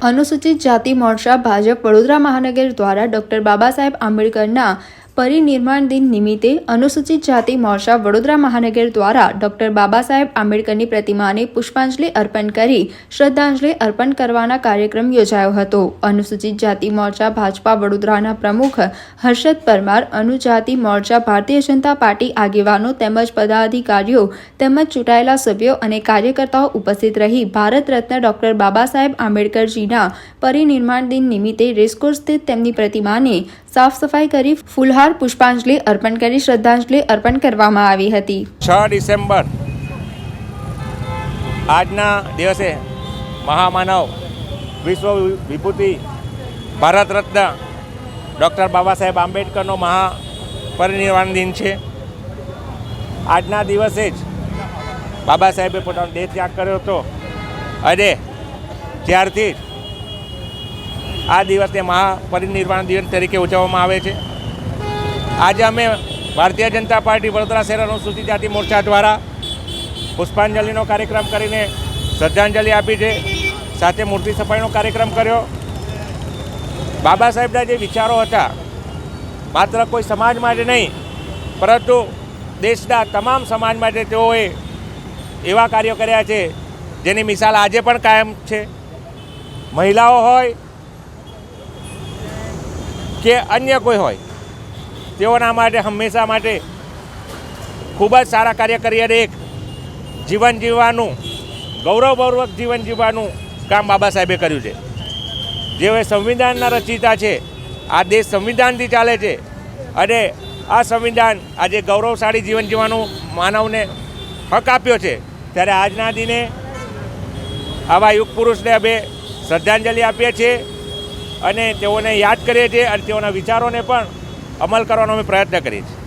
અનુસૂચિત જાતિ મોરચા ભાજપ વડોદરા મહાનગર દ્વારા ડોક્ટર બાબા સાહેબ આંબેડકરના પરિનિર્માણ દિન નિમિત્તે અનુસૂચિત જાતિ મોરચા વડોદરા મહાનગર દ્વારા ડોક્ટર બાબા સાહેબ આંબેડકરની પ્રતિમાને પુષ્પાંજલિ અર્પણ કરી શ્રદ્ધાંજલિ અર્પણ કરવાના કાર્યક્રમ યોજાયો હતો. અનુસૂચિત જાતિ મોરચા ભાજપા વડોદરાના પ્રમુખ હર્ષદ પરમાર, અનુજાતિ મોરચા ભારતીય જનતા પાર્ટી આગેવાનો તેમજ પદાધિકારીઓ તેમજ ચૂંટાયેલા સભ્યો અને કાર્યકર્તાઓ ઉપસ્થિત રહી ભારત રત્ન ડોક્ટર બાબા સાહેબ આંબેડકરજીના પરિનિર્માણ દિન નિમિત્તે રેસકોર્સ સ્થિત તેમની પ્રતિમાને સાફ સફાઈ કરી ફૂલહાર પુષ્પાંજલિ અર્પણ કરી શ્રદ્ધાંજલિ અર્પણ કરવામાં આવી હતી. છ ડિસેમ્બર આજના દિવસે મહામાનવ વિશ્વ વિભૂતિ ભારત રત્ન ડૉક્ટર બાબા સાહેબ આંબેડકરનો મહા પરિનિર્વાણ દિન છે. આજના દિવસે જ બાબા સાહેબે પોતાનો દેહ ત્યાગ કર્યો હતો. અને ત્યારથી જ આ દિવસને મહાપરિનિર્વાણ દિવસ તરીકે ઉજવવામાં આવે છે. આજે અમે ભારતીય જનતા પાર્ટી વડોદરા શહેર અનુસૂચિત જાતિ મોરચા દ્વારા પુષ્પાંજલિનો કાર્યક્રમ કરીને શ્રદ્ધાંજલિ આપી છે. સાથે મૂર્તિ સફાઈનો કાર્યક્રમ કર્યો. બાબા સાહેબના જે વિચારો હતા, માત્ર કોઈ સમાજ માટે નહીં, પરંતુ દેશના તમામ સમાજ માટે તેઓએ એવા કાર્યો કર્યા છે, જેની મિસાલ આજે પણ કાયમ છે. મહિલાઓ હોય કે અન્ય કોઈ હોય, તેઓના માટે, હંમેશા માટે ખૂબ જ સારા કાર્ય કરી અને એક જીવન જીવવાનું, ગૌરવપૂર્વક જીવન જીવવાનું કામ બાબા સાહેબે કર્યું છે. જેઓ સંવિધાનના રચિતા છે, આ દેશ સંવિધાનથી ચાલે છે અને આ સંવિધાન આજે ગૌરવશાળી જીવન જીવવાનું માનવને હક આપ્યો છે. ત્યારે આજના દિને આવા યુગ પુરુષને અમે શ્રદ્ધાંજલિ આપીએ છીએ. અને તેઓને યાદ કરીએ છીએ અને તેઓના વિચારોને પણ અમલ કરવાનો અમે પ્રયત્ન કરીએ છીએ.